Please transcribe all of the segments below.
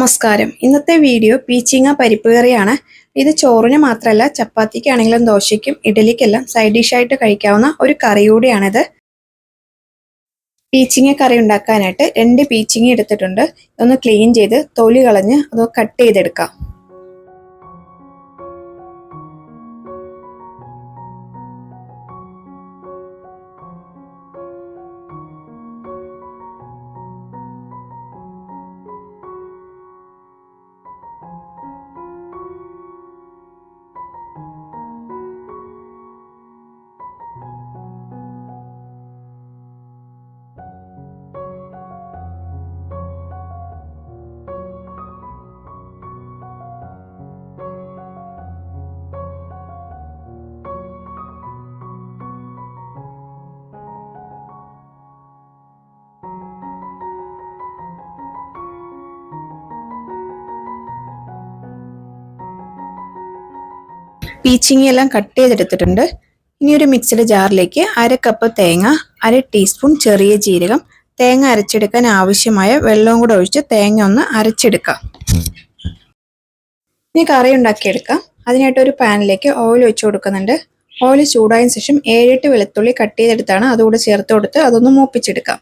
നമസ്കാരം. ഇന്നത്തെ വീഡിയോ പീച്ചിങ്ങ പരിപ്പ് കറിയാണ്. ഇത് ചോറിന് മാത്രമല്ല ചപ്പാത്തിക്കാണെങ്കിലും ദോശയ്ക്കും ഇഡലിക്കെല്ലാം സൈഡ് ഡിഷായിട്ട് കഴിക്കാവുന്ന ഒരു കറി കൂടിയാണിത്. പീച്ചിങ്ങ കറി ഉണ്ടാക്കാനായിട്ട് രണ്ട് പീച്ചിങ്ങ എടുത്തിട്ടുണ്ട്. ഒന്ന് ക്ലീൻ ചെയ്ത് തൊലി കളഞ്ഞ് അത് കട്ട് ചെയ്തെടുക്കാം. പീച്ചിങ്ങി എല്ലാം കട്ട് ചെയ്തെടുത്തിട്ടുണ്ട്. ഇനി ഒരു മിക്സിയുടെ ജാറിലേക്ക് അര കപ്പ് തേങ്ങ അര ടീസ്പൂൺ ചെറിയ ജീരകം തേങ്ങ അരച്ചെടുക്കാൻ ആവശ്യമായ വെള്ളവും കൂടെ ഒഴിച്ച് തേങ്ങ ഒന്ന് അരച്ചെടുക്കാം. ഇനി കറി ഉണ്ടാക്കിയെടുക്കാം. അതിനായിട്ട് ഒരു പാനിലേക്ക് ഓയിൽ ഒഴിച്ചു കൊടുക്കുന്നുണ്ട്. ഓയിൽ ചൂടായതിനു ശേഷം ഏഴെട്ട് വെളുത്തുള്ളി കട്ട് ചെയ്തെടുത്താണ് അതുകൂടെ ചേർത്ത് കൊടുത്ത് അതൊന്ന് മൂപ്പിച്ചെടുക്കാം.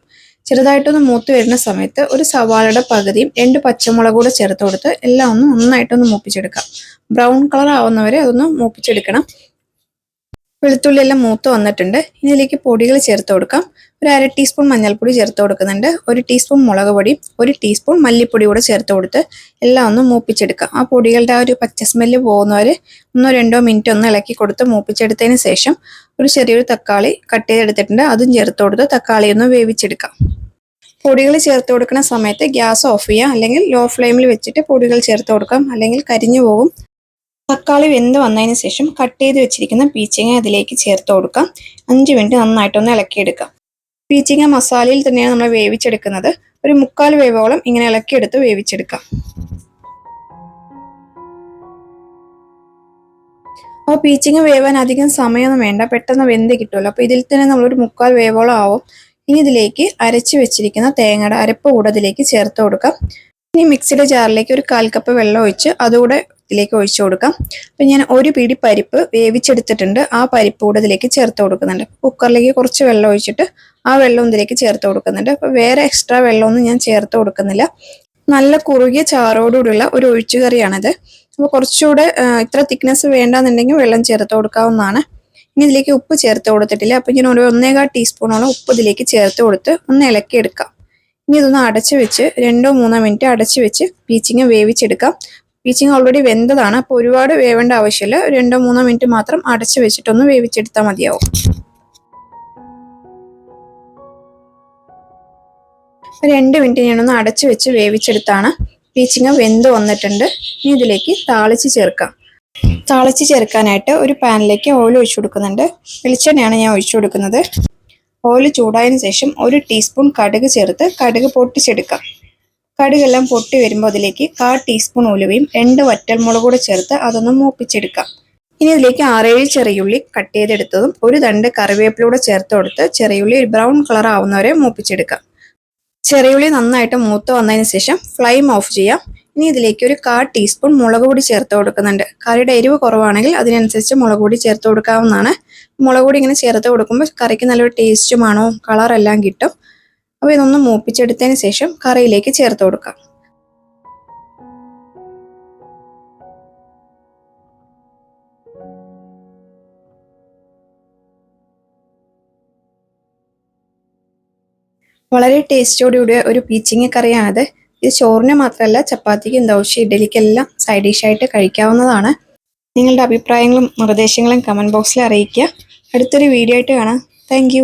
ചെറുതായിട്ടൊന്ന് മൂത്ത് വരുന്ന സമയത്ത് ഒരു സവാളയുടെ പകുതിയും രണ്ട് പച്ചമുളക് കൂടെ ചേർത്ത് കൊടുത്ത് എല്ലാം ഒന്ന് നന്നായിട്ടൊന്ന് മൂപ്പിച്ചെടുക്കാം. ബ്രൗൺ കളർ ആവുന്നവരെ അതൊന്ന് മൂപ്പിച്ചെടുക്കണം. വെളുത്തുള്ളി എല്ലാം മൂത്ത് വന്നിട്ടുണ്ട്. ഇനി ഇതിലേക്ക് പൊടികൾ ചേർത്ത് കൊടുക്കാം. ഒരു അര ടീസ്പൂൺ മഞ്ഞൾപ്പൊടി ചേർത്ത് കൊടുക്കുന്നുണ്ട്. ഒരു ടീസ്പൂൺ മുളക് പൊടി ഒരു ടീസ്പൂൺ മല്ലിപ്പൊടി കൂടെ ചേർത്ത് കൊടുത്ത് എല്ലാം ഒന്ന് മൂപ്പിച്ചെടുക്കാം ആ പൊടികളുടെ ആ ഒരു പച്ച സ്മെല്ല് പോകുന്നവർ ഒന്നോ രണ്ടോ മിനിറ്റ് ഒന്ന് ഇളക്കി കൊടുത്ത് മൂപ്പിച്ചെടുത്തതിന് ശേഷം ഒരു ചെറിയൊരു തക്കാളി കട്ട് ചെയ്തെടുത്തിട്ടുണ്ട്. അതും ചേർത്ത് കൊടുത്ത് തക്കാളി ഒന്ന് വേവിച്ചെടുക്കാം. പൊടികൾ ചേർത്ത് കൊടുക്കുന്ന സമയത്ത് ഗ്യാസ് ഓഫ് ചെയ്യാം. അല്ലെങ്കിൽ ലോ ഫ്ലെയിമിൽ വെച്ചിട്ട് പൊടികൾ ചേർത്ത് കൊടുക്കാം. അല്ലെങ്കിൽ കരിഞ്ഞു പോകും. തക്കാളി വെന്ത് വന്നതിന് ശേഷം കട്ട് ചെയ്ത് വെച്ചിരിക്കുന്ന പീച്ചിങ്ങ അതിലേക്ക് ചേർത്ത് കൊടുക്കാം. അഞ്ച് മിനിറ്റ് നന്നായിട്ടൊന്ന് ഇളക്കിയെടുക്കാം. പീച്ചിങ്ങ മസാലയിൽ തന്നെയാണ് നമ്മൾ വേവിച്ചെടുക്കുന്നത്. ഒരു മുക്കാൽ വേവോളം ഇങ്ങനെ ഇളക്കിയെടുത്ത് വേവിച്ചെടുക്കാം. അപ്പോൾ പീച്ചിങ്ങ വേവാൻ അധികം സമയമൊന്നും വേണ്ട. പെട്ടെന്ന് വെന്ത് കിട്ടുമല്ലോ. അപ്പോൾ ഇതിൽ തന്നെ നമ്മളൊരു മുക്കാൽ വേവോളം ആവും. ഇനി ഇതിലേക്ക് അരച്ച് വെച്ചിരിക്കുന്ന തേങ്ങയുടെ അരപ്പ് കൂടെ ഇതിലേക്ക് ചേർത്ത് കൊടുക്കാം. ഇനി മിക്സിയുടെ ജാറിലേക്ക് ഒരു കാൽ കപ്പ് വെള്ളം ഒഴിച്ച് അതുകൂടെ ഇതിലേക്ക് ഒഴിച്ചു കൊടുക്കാം. അപ്പം ഞാൻ ഒരു പിടി പരിപ്പ് വേവിച്ചെടുത്തിട്ടുണ്ട്. ആ പരിപ്പ് കൂടെ ഇതിലേക്ക് ചേർത്ത് കൊടുക്കുന്നുണ്ട്. കുക്കറിലേക്ക് കുറച്ച് വെള്ളം ഒഴിച്ചിട്ട് ആ വെള്ളം ഇതിലേക്ക് ചേർത്ത് കൊടുക്കുന്നുണ്ട്. അപ്പോൾ വേറെ എക്സ്ട്രാ വെള്ളമൊന്നും ഞാൻ ചേർത്ത് കൊടുക്കുന്നില്ല. നല്ല കുറുകിയ ചാറോടുകൂടിയുള്ള ഒരു ഒഴിച്ചുകറിയാണിത്. അപ്പോൾ കുറച്ചുകൂടെ ഇത്ര തിക്നെസ് വേണ്ടാന്നുണ്ടെങ്കിൽ വെള്ളം ചേർത്ത് കൊടുക്കാവുന്നതാണ്. ഇനി ഇതിലേക്ക് ഉപ്പ് ചേർത്ത് കൊടുത്തിട്ടില്ല. അപ്പം ഞാൻ ഒരു ഒന്നേകാൽ ടീസ്പൂണോളം ഉപ്പ് ഇതിലേക്ക് ചേർത്ത് കൊടുത്ത് ഒന്ന് ഇളക്കി എടുക്കാം ഇനി ഇതൊന്ന് അടച്ചു വെച്ച് രണ്ടോ മൂന്നോ മിനിറ്റ് അടച്ചു വെച്ച് പീച്ചിങ് വേവിച്ചെടുക്കാം. പീച്ചിങ് ഓൾറെഡി വെന്തതാണ്. അപ്പോൾ ഒരുപാട് വേവേണ്ട ആവശ്യമില്ല. രണ്ടോ മൂന്നോ മിനിറ്റ് മാത്രം അടച്ചു വെച്ചിട്ടൊന്ന് വേവിച്ചെടുത്താൽ മതിയാവും. രണ്ട് മിനിറ്റ് ഞാനൊന്ന് അടച്ചു വെച്ച് വേവിച്ചെടുത്താണ്. പീച്ചിങ്ങ വെന്ത് വന്നിട്ടുണ്ട്. ഇനി ഇതിലേക്ക് താളിച്ച് ചേർക്കാം. താളിച്ച് ചേർക്കാനായിട്ട് ഒരു പാനിലേക്ക് ഓയിൽ ഒഴിച്ചു കൊടുക്കുന്നുണ്ട്. വെളിച്ചെണ്ണയാണ് ഞാൻ ഒഴിച്ചു കൊടുക്കുന്നത്. ഓയിൽ ചൂടായതിനു ശേഷം ഒരു ടീസ്പൂൺ കടുക് ചേർത്ത് കടുക് പൊട്ടിച്ചെടുക്കാം. കടുകെല്ലാം പൊട്ടി വരുമ്പോൾ അതിലേക്ക് കാ ടീസ്പൂൺ ഉലുവയും രണ്ട് വറ്റൽമുളക് കൂടെ ചേർത്ത് അതൊന്ന് മൂപ്പിച്ചെടുക്കാം. ഇനി ഇതിലേക്ക് ആറേഴ് ചെറിയുള്ളി കട്ട് ചെയ്തെടുത്തതും ഒരു തണ്ട് കറിവേപ്പിലൂടെ ചേർത്ത് കൊടുത്ത് ചെറിയുള്ളി ഒരു ബ്രൗൺ കളർ ആവുന്നവരെ മൂപ്പിച്ചെടുക്കാം. ചെറിയുള്ളി നന്നായിട്ട് മൂത്ത് വന്നതിന് ശേഷം ഫ്ലെയിം ഓഫ് ചെയ്യാം. ഇനി ഇതിലേക്ക് ഒരു കാ ടീസ്പൂൺ മുളക് പൊടി ചേർത്ത് കൊടുക്കുന്നുണ്ട്. കറിയുടെ എരിവ് കുറവാണെങ്കിൽ അതിനനുസരിച്ച് മുളക് പൊടി ചേർത്ത് കൊടുക്കാവുന്നതാണ്. മുളക് പൊടി ഇങ്ങനെ ചേർത്ത് കൊടുക്കുമ്പോൾ കറിക്ക് നല്ലൊരു ടേസ്റ്റുമാണോ കളറെല്ലാം കിട്ടും. അപ്പോൾ ഇതൊന്ന് മൂപ്പിച്ചെടുത്തതിന് ശേഷം കറിയിലേക്ക് ചേർത്ത് കൊടുക്കാം. വളരെ ടേസ്റ്റോടുകൂടിയ ഒരു പീച്ചിങ്ങ കറിയാണിത്. ഇത് ചോറിന് മാത്രമല്ല ചപ്പാത്തിക്കും ദോശ ഇഡലിക്കെല്ലാം സൈഡ് ഡിഷായിട്ട് കഴിക്കാവുന്നതാണ്. നിങ്ങളുടെ അഭിപ്രായങ്ങളും നിർദ്ദേശങ്ങളും കമന്റ് ബോക്സിൽ അറിയിക്കുക. അടുത്തൊരു വീഡിയോ ആയിട്ട് കാണാം. താങ്ക്